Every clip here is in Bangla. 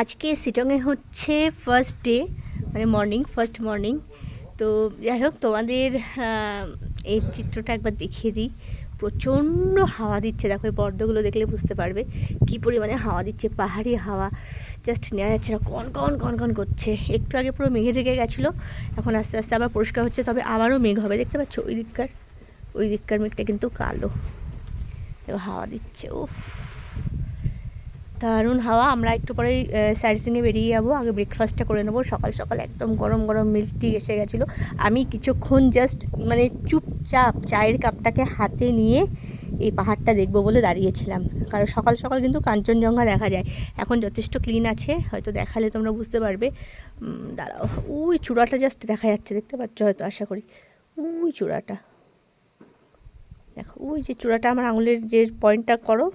আজকে সিটংয়ে হচ্ছে ফার্স্ট ডে মানে মর্নিং ফার্স্ট মর্নিং তো যাই হোক, তোমাদের এই চিত্রটা একবার দেখিয়ে দিই। প্রচণ্ড হাওয়া দিচ্ছে। দেখো, এই বর্দগুলো দেখলে বুঝতে পারবে কি পরিমাণে হাওয়া দিচ্ছে। পাহাড়ি হাওয়া জাস্ট নেওয়া যাচ্ছে না। কন কন কন কন করছে। একটু আগে পুরো মেঘে ঢেকে গেছিল। এখন আস্তে আস্তে আবার পরিষ্কার হচ্ছে, তবে আবারও মেঘ হবে। দেখতে পাচ্ছ? ওই দিককার ওই দিককার মেঘটা কিন্তু কালো। হাওয়া দিচ্ছে, উফ। দারুণ হাওয়া, আমরা একটু পরেই সাইড সিনে বেরিয়ে যাব, আগে ব্রেকফাস্টটা করে নেব। সকাল সকাল একদম গরম গরম মিল্ক টি এসে গেছিল। আমি কিছুক্ষণ জাস্ট মানে চুপচাপ চায়ের কাপটাকে হাতে নিয়ে এই পাহাড়টা দেখব বলে দাঁড়িয়েছিলাম। কারণ সকাল সকাল কিন্তু কাঞ্চনজঙ্ঘা দেখা যায়। এখন যথেষ্ট ক্লিন আছে, হয়তো দেখালে তোমরা বুঝতে পারবে। দাঁড়াও, ওই চূড়াটা জাস্ট দেখা যাচ্ছে, দেখতে পাচ্ছ হয়তো, আশা করি। ওই চূড়াটা। দেখো, ওই যে চূড়াটা আমার আঙুলের যে পয়েন্টটা করো,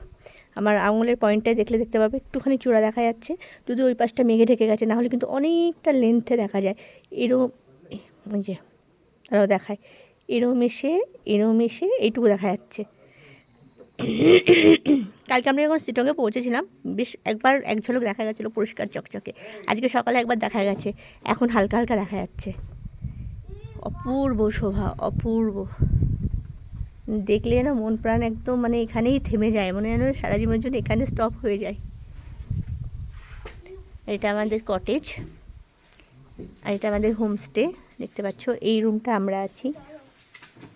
আমার আঙুলের পয়েন্টটায় দেখলে দেখতে পাবে, একটুখানি চূড়া দেখা যাচ্ছে, যদি ওই পাশটা মেঘে ঢেকে গেছে না হলে কিন্তু অনেকটা লেন্থে দেখা যায়। এরম যে তারাও দেখায়। এরম এসে এরম এসে এইটুকু দেখা যাচ্ছে। কালকে আমরা যখন সিটংয়ে পৌঁছেছিলাম, বেশ একবার এক ঝলক দেখা গেছিল পরিষ্কার চকচকে। আজকে সকালে একবার দেখা গেছে, এখন হালকা হালকা দেখা যাচ্ছে। অপূর্ব শোভা, অপূর্ব। দেখলে না মন প্রাণ একদম মানে এখানেই থেমে যায়। মনে যেন সারা জীবনের জন্য এখানে স্টপ হয়ে যায়। এটা আমাদের কটেজ আর এটা আমাদের হোমস্টে দেখতে পাচ্ছ, এই রুমটা আমরা আছি।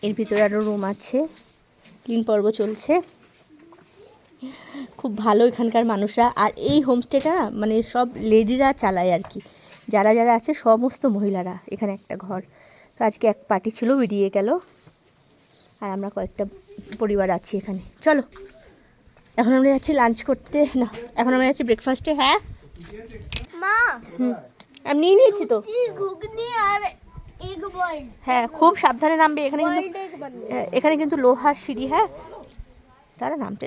এর ভিতরে আরও রুম আছে। ক্লিন পর্ব চলছে। খুব ভালো এখানকার মানুষরা। আর এই হোমস্টেটা না মানে সব লেডিরা চালায় আর কি। যারা যারা আছে, সমস্ত মহিলারা এখানে একটা ঘর। তো আজকে এক পার্টি ছিল, বেরিয়ে গেল। আর আমরা কয়েকটা পরিবার আছি এখানে। চলো। এখন আমরা যাচ্ছি লাঞ্চ করতে। না এখন আমরা যাচ্ছি ব্রেকফাস্টে হ্যাঁ? মা! আমি নিয়ে নিয়েছি তো। ঘুগনি আর হ্যাঁ খুব সাবধানে নামবে। এখানে কিন্তু হ্যাঁ, এখানে কিন্তু লোহার সিঁড়ি হ্যাঁ? তারা নামতে।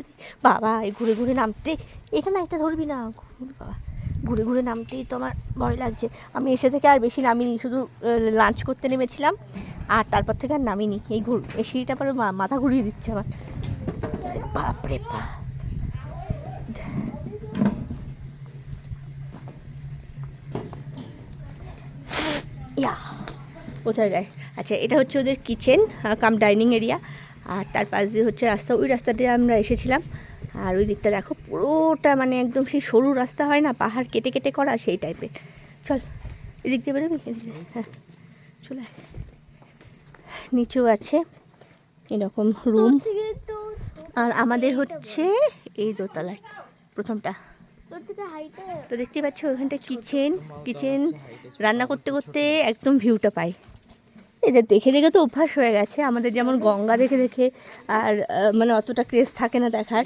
বাবা এই ঘুরে ঘুরে নামতে। এখানে একটা ধরবি না? বাবা ঘুরে ঘুরে নামতেই তো আমার ভয় লাগছে। আমি এসে থেকে আর বেশি নামিনি শুধু লাঞ্চ করতে নেমেছিলাম। আর তারপর থেকে আর নামিনি। এই ঘুর এই সিঁড়িটা পরে মাথা ঘুরিয়ে দিচ্ছে আমার বাপরে বাপ। কোথায় যায়? আচ্ছা এটা হচ্ছে ওদের কিচেন কাম ডাইনিং এরিয়া আর তার পাশ দিয়ে হচ্ছে রাস্তা, ওই রাস্তা দিয়ে আমরা এসেছিলাম। আর ওই দিকটা দেখো, পুরোটা মানে একদম সেই সরু রাস্তা হয় না, পাহাড় কেটে কেটে করা সেই টাইপের চল, এদিক দিয়ে বেরোবি? হ্যাঁ চলে। নিচেও আছে। এরকম রুম আর আমাদের হচ্ছে এই দোতলায় প্রথমটা। তোর তো দেখতে পাচ্ছ ওখানটা কিচেন কিচেন রান্না করতে করতে একদম ভিউটা পাই। এদের দেখে দেখে তো অভ্যাস হয়ে গেছে। আমাদের যেমন গঙ্গা দেখে দেখে আর মানে অতটা ক্রেজ থাকে না দেখার।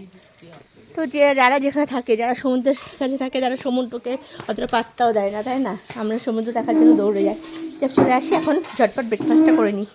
তো যে যারা যেখানে থাকে যারা সমুদ্রের কাছে থাকে যারা সমুদ্রকে অতটা পাত্তাও দেয় না তাই না? আমরা সমুদ্র দেখার জন্য দৌড়ে যাই। চলে আসি এখন ঝটপট ব্রেকফাস্টটা করে নিই।